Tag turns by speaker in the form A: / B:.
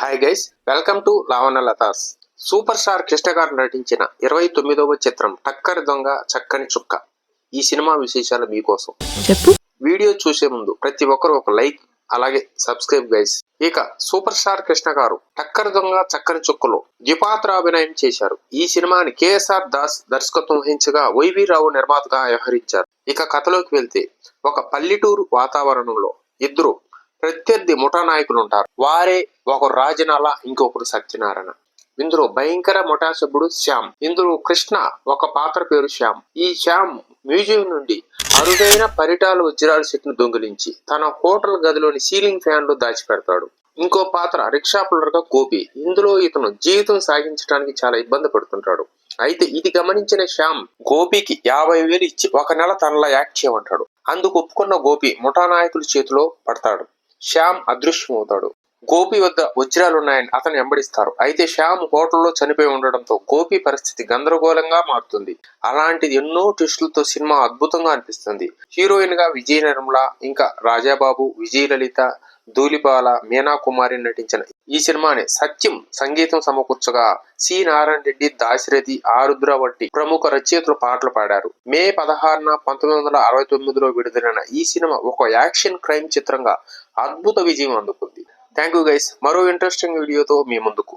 A: Hi guys welcome to Lavana Latha's super star Krishna garu నటించిన ఇరవై తొమ్మిదవ చిత్రం టక్కరి దొంగ చక్కని చుక్క. ఈ సినిమా విశేషాలు మీకోసం.
B: చెప్పు.
A: వీడియో చూసే ముందు ప్రతి ఒక్కరు ఒక లైక్ అలాగే సబ్స్క్రైబ్ గైస్ ఇక సూపర్ స్టార్ కృష్ణ గారు టక్కరి దొంగ చక్కని చుక్కలో ద్విపాత్ర అభినయం చేశారు. ఈ సినిమాని కేఎస్ఆర్ దాస్ దర్శకత్వం వహించగా వైవి రావు నిర్మాతగా వ్యవహరించారు. ఇక కథలోకి వెళ్తే ఒక పల్లెటూరు వాతావరణంలో ఇద్దరు ప్రత్యర్థి ముఠా నాయకులు ఉంటారు. వారే ఒకరు రాజనాల ఇంకొకరు సత్యనారాయణ. ఇందులో భయంకర ముఠా సభ్యుడు శ్యామ్. ఇందులో కృష్ణ ఒక పాత్ర పేరు శ్యామ్. ఈ శ్యామ్ మ్యూజియం నుండి అరుదైన పరిటాల వజ్రాల సెట్ను దొంగిలించి తన హోటల్ గదిలోని సీలింగ్ ఫ్యాన్లో దాచిపెడతాడు. ఇంకో పాత్ర రిక్షా పుల్లర్గా గోపి. ఇందులో ఇతను జీవితం సాగించడానికి చాలా ఇబ్బంది పడుతుంటాడు. అయితే ఇది గమనించిన శ్యామ్ గోపికి యాభై వేలు ఇచ్చి ఒక నెల తనలా యాక్ట్ చేయమంటాడు. అందుకు ఒప్పుకున్న గోపి ముఠా నాయకుల చేతిలో పడతాడు. శ్యామ్ అదృశ్యమవుతాడు. గోపి వద్ద వజ్రాలున్నాయని అతను వెంబడిస్తారు. అయితే శ్యామ్ హోటల్లో చనిపోయి ఉండడంతో గోపి పరిస్థితి గందరగోళంగా మారుతుంది. అలాంటిది ఎన్నో ట్విస్టులతో సినిమా అద్భుతంగా అనిపిస్తుంది. హీరోయిన్గా విజయ నిర్మల ఇంకా రాజాబాబు విజయలలిత ధూలిబాల మీనా కుమారి నటించిన ఈ సినిమాని సత్యం సంగీతం సమకూర్చగా సి. నారాయణ రెడ్డి దాశరథి ఆరుద్ర వంటి ప్రముఖ రచయితలు పాటలు పాడారు. మే పదహారున పంతొమ్మిది వందల అరవై తొమ్మిదిలో విడుదలైన ఈ సినిమా ఒక యాక్షన్ క్రైమ్ చిత్రంగా అద్భుత విజయం అందుకుంది. థ్యాంక్ యూ గైస్ మరో ఇంట్రెస్టింగ్ వీడియోతో మీ ముందుకు.